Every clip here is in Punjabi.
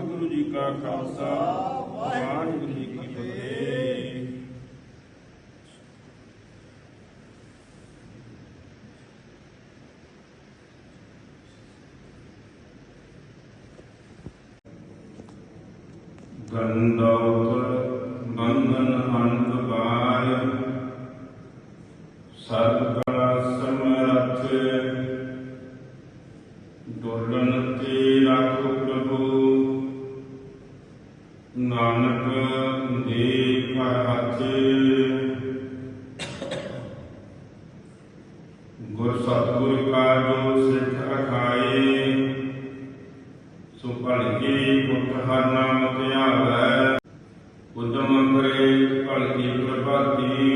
ਖਾਲਸਾ ਵਾਹਿਗੁਰੂ ਜੀ ਕੀ ਫਤਿਹ। ਗੰਦੌਤ ਬੰਧਨ ਅੰਤ ਪਾਰ ਸਰਬਾ गुर सतगुर का जो सिख रखाए सो भलकी पुट हर नाम त्यावै उद्यम करे भलकी प्रभाती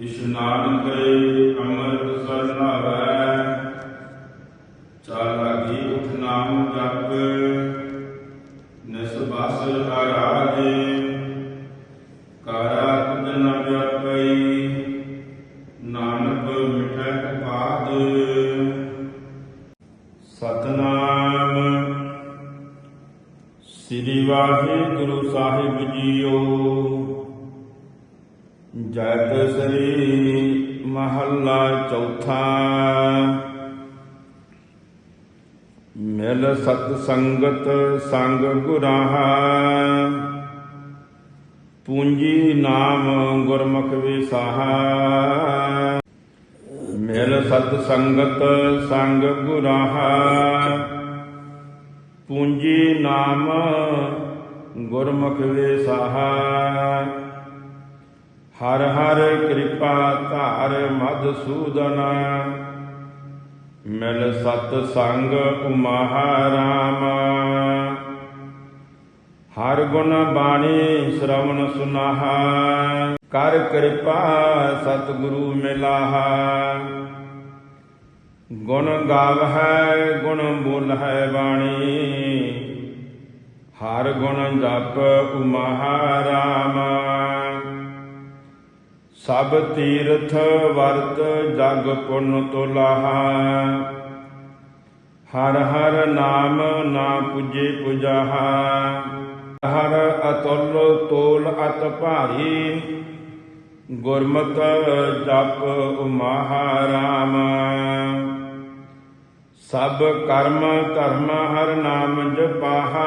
इशनान करे अमृत सरनावै चालागी उठ नाम जप। निसबस आराधे। ਵਾਹਿਗੁਰੂ ਸਾਹਿਬ ਜੀਓ। ਜੈਤ ਸ੍ਰੀ ਮਹੱਲਾ ਚੌਥਾ। ਮਿਲ ਸਤ ਸੰਗਤ ਸੰਗ ਗੁਰਾਹਾ। ਪੂੰਜੀ ਨਾਮ ਗੁਰਮੁਖ ਵਿਸਾਹਾ। ਮਿਲ ਸਤ ਸੰਗਤ ਸੰਗ ਗੁਰਾਹਾ। ਪੂੰਜੀ ਨਾਮ ਗੁਰਮੁਖ ਵਿਸਾਹਾ। ਹਰ ਹਰ ਕਿਰਪਾ ਧਾਰ ਮਧਸੂਦਨ ਮਿਲ ਸਤ ਸੰਗ ਉਮਹਾਰਾਮ ਹਰ ਗੁਣ ਬਾਣੀ ਸ਼ਰਵਣ ਸੁਨਾਹਾ। ਕਰ ਕਿਰਪਾ ਸਤਿਗੁਰੂ ਮਿਲਾਹਾ। ਗੁਣ ਗਾਵ ਹੈ ਗੁਣ ਬੋਲ ਹੈ ਬਾਣੀ। ਹਰ ਗੁਣ ਜਪ ਉਮਹਾਰਾਮ ਸਭ ਤੀਰਥ ਵਰਤ ਜਗ ਪੁੰਨ ਤੁਲਾਹਾ। ਹਰ ਹਰ ਨਾਮ ਨਾ ਪੁਜੇ ਪੁਜਾਹਾ। ਹਰ ਅਤੁਲ ਤੋਲ ਅਤ ਭਾਰੀ। ਗੁਰਮਤਿ ਜਪ ਉਮਹਾਰਾਮ ਸਭ ਕਰਮ ਧਰਮ ਹਰ ਨਾਮ ਜਪਾਹਾ।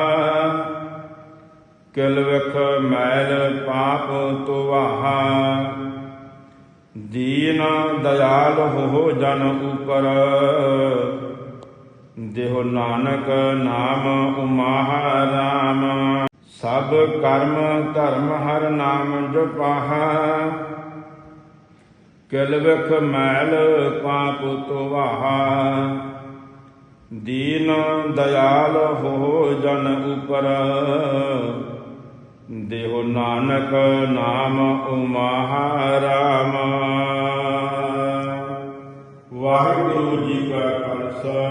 ਕਿਲ ਵਿਖ ਮੈਲ ਪਾਪ ਤੁਵਾਹਾ। ਦੀਨ ਦਇਆਲ ਹੋ ਜਨ ਉਪਰ। ਦੇਹੁ ਨਾਨਕ ਨਾਮ ਉਮਹਾਰਾਮ ਸਭ ਕਰਮ ਧਰਮ ਹਰ ਨਾਮ ਜਪਾਹਾ ਕਿਲ ਮੈਲ ਪਾਪ ਤੁਵਾਹਾ ਦੀਨ ਦਇਆਲ ਹੋ ਜਨ ਉਪਰ। ਦੇਹੁ ਨਾਨਕ ਨਾਮ ਉਮਹਾਰਾਮ ਵਾਹਿਗੁਰੂ ਜੀ ਕਾ ਖਾਲਸਾ